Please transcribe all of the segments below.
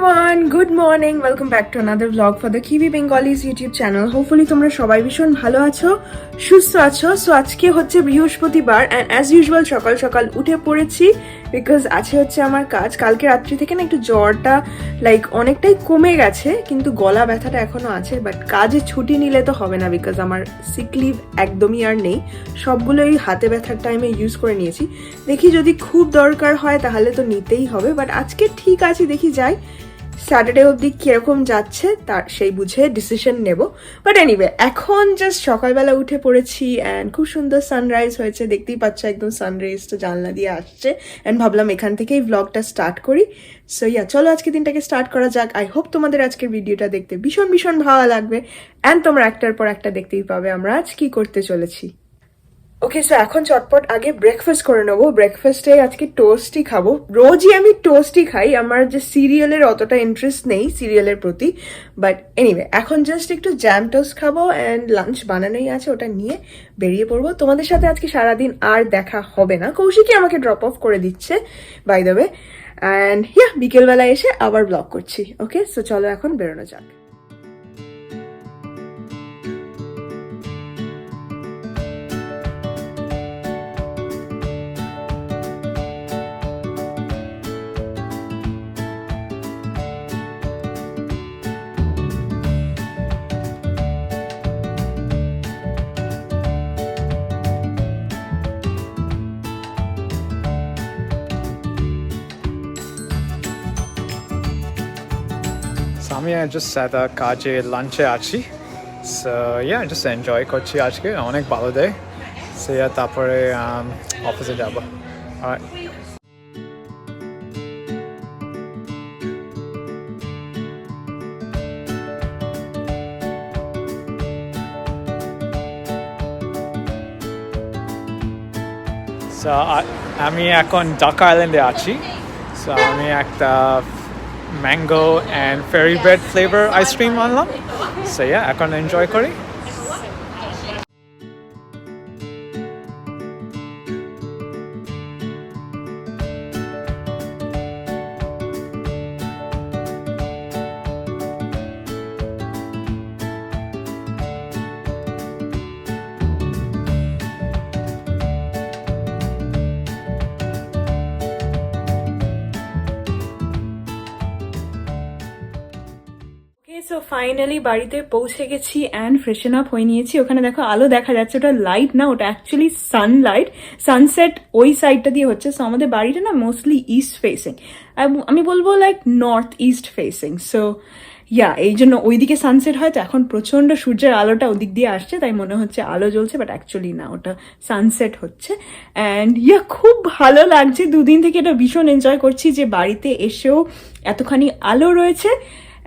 Everyone good morning welcome back to another blog for the Kibi Bengalis YouTube channel hopefully তোমরা সবাই ভীষণ ভালো আছো, সুস্থ আছো। সো আজকে হচ্ছে বৃহস্পতিবার অ্যান্ড অ্যাজ ইউজুয়াল সকাল সকাল উঠে পড়েছি বিকজ আছে হচ্ছে আমার কাজ। কালকে রাত্রি থেকে না একটু জ্বরটা লাইক অনেকটাই কমে গেছে, কিন্তু গলা ব্যথাটা এখনও আছে বাট কাজে ছুটি নিলে তো হবে না বিকজ আমার সিক লিভ একদমই আর নেই। সবগুলোই হাতে ব্যথার টাইমে ইউজ করে নিয়েছি। দেখি যদি খুব দরকার হয় তাহলে তো নিতেই হবে বাট আজকে ঠিক আছে, দেখি যাই। স্যাটারডে অবধি কীরকম যাচ্ছে, তার, সেই বুঝে ডিসিশন নেব। বাট এনিওয়ে এখন জাস্ট সকালবেলা উঠে পড়েছি অ্যান্ড খুব সুন্দর সানরাইজ হয়েছে। দেখতেই পাচ্ছ একদম সানরাইজটা জানলা দিয়ে আসছে। অ্যান্ড ভাবলাম এখান থেকেই ব্লগটা স্টার্ট করি। সো ইয়া চলো আজকে দিনটাকে স্টার্ট করা যাক। আই হোপ তোমাদের আজকের ভিডিওটা দেখতে ভীষণ ভীষণ ভালো লাগবে। অ্যান্ড তোমরা একটার পর একটা দেখতেই পাবে আমরা আজ কি করতে চলেছি। ওকে সো এখন চটপট আগে ব্রেকফাস্ট করে নেব। ব্রেকফাস্টে আজকে টোস্টই খাব। রোজই আমি টোস্টই খাই, আমার যে সিরিয়ালের অতটা ইন্টারেস্ট নেই সিরিয়ালের প্রতি। বাট এনিওয়ে এখন জাস্ট একটু জ্যাম টোস্ট খাব অ্যান্ড লাঞ্চ বানানোই আছে, ওটা নিয়ে বেরিয়ে পড়ব। তোমাদের সাথে আজকে সারাদিন আর দেখা হবে না। কৌশিকই আমাকে ড্রপ অফ করে দিচ্ছে by the way and yeah বিকেলবেলা এসে আবার ব্লগ করছি। ওকে সো চলো এখন বেরোনো যাক। আমি জাস্ট একটা কাজে লাঞ্চে আছি। ইয়া জাস্ট এনজয় করছি আজকে অনেক ভালো দেয় সো তারপরে অফিসে যাব। Alright. So, আমি এখন ডাকা আইল্যান্ডে আছি। সো আমি একটা mango and fairy bread flavour ice cream আনলাম সো ইয়া এখন এনজয় করি সো ফাইনালি বাড়িতে পৌঁছে গেছি অ্যান্ড ফ্রেশন আপ হয়ে নিয়েছি। ওখানে দেখো আলো দেখা যাচ্ছে, ওটা লাইট না, ওটা অ্যাকচুয়ালি সানলাইট সানসেট ওই সাইডটা দিয়ে হচ্ছে। সো আমাদের বাড়িটা না মোস্টলি ইস্ট ফেসিং আমি বলব like north east facing so yeah এই জন্য ওইদিকে সানসেট হয়, তো এখন প্রচণ্ড সূর্যের আলোটা ওদিক দিয়ে আসছে, তাই মনে হচ্ছে আলো জ্বলছে বাট অ্যাকচুয়ালি না, ওটা সানসেট হচ্ছে। অ্যান্ড ইয়া খুব ভালো লাগছে। দুদিন থেকে এটা ভীষণ এনজয় করছি যে বাড়িতে এসেও এতখানি আলো রয়েছে।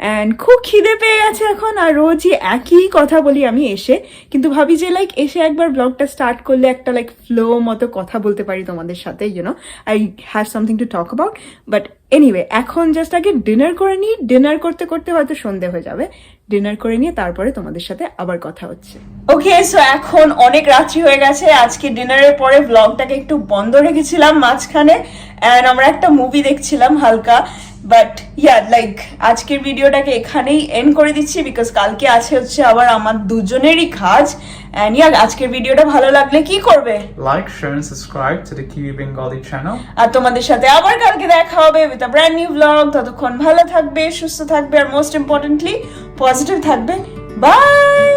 অ্যান্ড খুব খিদে পেয়ে গেছে এখন, আর রোজই একই কথা বলি আমি এসে। কিন্তু ভাবি যে লাইক এসে একবার ব্লগটা স্টার্ট করলে একটা লাইক ফ্লো মতো কথা বলতে পারি তোমাদের সাথে you know I have something to talk about but anyway এখন জাস্ট আগে ডিনার করে নিই। ডিনার করতে করতে হয়তো সন্ধে হয়ে যাবে। ডিনার করে নিয়ে তারপরে তোমাদের সাথে আবার কথা হচ্ছে। ওকে সো এখন অনেক রাত্রি হয়ে গেছে। আজকে ডিনারের পরে ব্লগটাকে একটু বন্ধ রেখেছিলাম মাঝখানে। অ্যান্ড আমরা একটা মুভি দেখছিলাম হালকা। বাট ইয়া লাইক আজকের ভিডিওটাকে এখানেই এন্ড করে দিচ্ছি বিকজ কালকে আছে হচ্ছে আবার আমার দুজনেরই কাজ। অ্যান্ড ইয়া আজকের ভিডিওটা ভালো লাগলে কি করবে? Like share and subscribe to the Kiwi Bengali channel আর তোমাদের সাথে আবার কালকে দেখা হবে with a brand new blog ততক্ষণ ভালো থাকবে সুস্থ থাকবে আর মোস্ট ইম্পর্টেন্টলি পজিটিভ থাকবে। বাই